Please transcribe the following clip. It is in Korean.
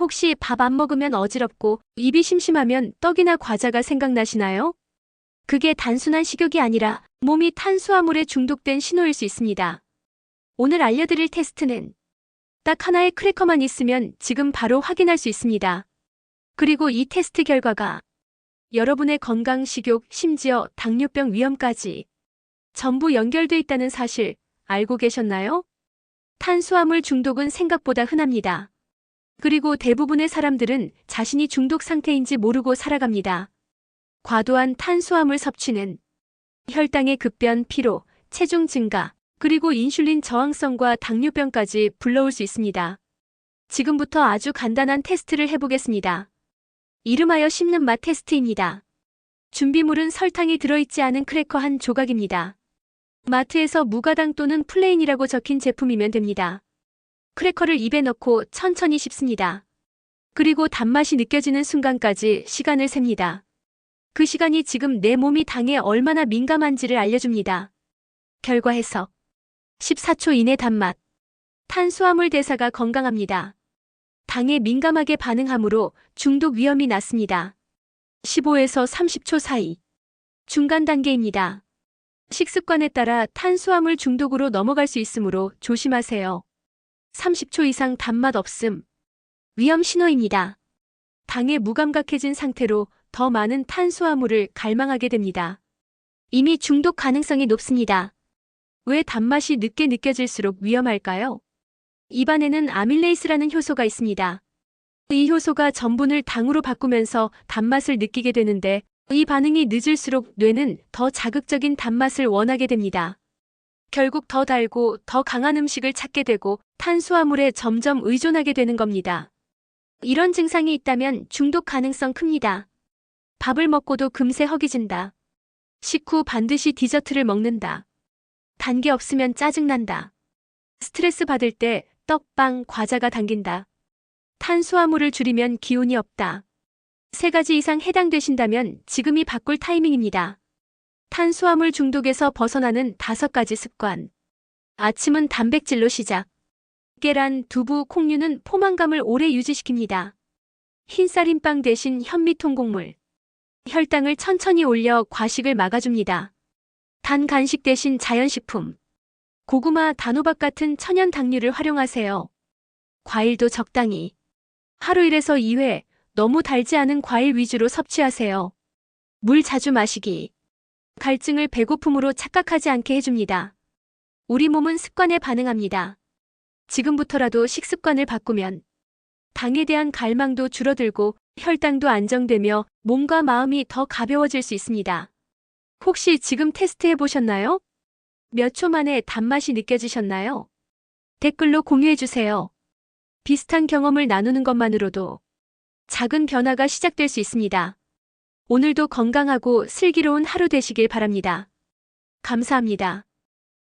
혹시 밥 안 먹으면 어지럽고 입이 심심하면 떡이나 과자가 생각나시나요? 그게 단순한 식욕이 아니라 몸이 탄수화물에 중독된 신호일 수 있습니다. 오늘 알려드릴 테스트는 딱 하나의 크래커만 있으면 지금 바로 확인할 수 있습니다. 그리고 이 테스트 결과가 여러분의 건강, 식욕, 심지어 당뇨병 위험까지 전부 연결돼 있다는 사실 알고 계셨나요? 탄수화물 중독은 생각보다 흔합니다. 그리고 대부분의 사람들은 자신이 중독 상태인지 모르고 살아갑니다. 과도한 탄수화물 섭취는 혈당의 급변, 피로, 체중 증가, 그리고 인슐린 저항성과 당뇨병까지 불러올 수 있습니다. 지금부터 아주 간단한 테스트를 해보겠습니다. 이름하여 씹는 맛 테스트입니다. 준비물은 설탕이 들어있지 않은 크래커 한 조각입니다. 마트에서 무가당 또는 플레인이라고 적힌 제품이면 됩니다. 크래커를 입에 넣고 천천히 씹습니다. 그리고 단맛이 느껴지는 순간까지 시간을 셉니다. 그 시간이 지금 내 몸이 당에 얼마나 민감한지를 알려줍니다. 결과 해석. 14초 이내 단맛. 탄수화물 대사가 건강합니다. 당에 민감하게 반응하므로 중독 위험이 낮습니다. 15에서 30초 사이. 중간 단계입니다. 식습관에 따라 탄수화물 중독으로 넘어갈 수 있으므로 조심하세요. 30초 이상 단맛 없음. 위험 신호입니다. 당에 무감각해진 상태로 더 많은 탄수화물을 갈망하게 됩니다. 이미 중독 가능성이 높습니다. 왜 단맛이 늦게 느껴질수록 위험할까요? 입안에는 아밀레이스라는 효소가 있습니다. 이 효소가 전분을 당으로 바꾸면서 단맛을 느끼게 되는데 이 반응이 늦을수록 뇌는 더 자극적인 단맛을 원하게 됩니다. 결국 더 달고 더 강한 음식을 찾게 되고 탄수화물에 점점 의존하게 되는 겁니다. 이런 증상이 있다면 중독 가능성 큽니다. 밥을 먹고도 금세 허기진다. 식후 반드시 디저트를 먹는다. 단 게 없으면 짜증난다. 스트레스 받을 때 떡, 빵, 과자가 당긴다. 탄수화물을 줄이면 기운이 없다. 세 가지 이상 해당되신다면 지금이 바꿀 타이밍입니다. 탄수화물 중독에서 벗어나는 다섯 가지 습관. 아침은 단백질로 시작. 계란, 두부, 콩류는 포만감을 오래 유지시킵니다. 흰쌀인빵 대신 현미통 곡물. 혈당을 천천히 올려 과식을 막아줍니다. 단 간식 대신 자연식품. 고구마, 단호박 같은 천연 당류를 활용하세요. 과일도 적당히. 하루 1에서 2회 너무 달지 않은 과일 위주로 섭취하세요. 물 자주 마시기. 갈증을 배고픔으로 착각하지 않게 해줍니다. 우리 몸은 습관에 반응합니다. 지금부터라도 식습관을 바꾸면 당에 대한 갈망도 줄어들고 혈당도 안정되며 몸과 마음이 더 가벼워질 수 있습니다. 혹시 지금 테스트해 보셨나요? 몇 초 만에 단맛이 느껴지셨나요? 댓글로 공유해 주세요. 비슷한 경험을 나누는 것만으로도 작은 변화가 시작될 수 있습니다. 오늘도 건강하고 슬기로운 하루 되시길 바랍니다. 감사합니다.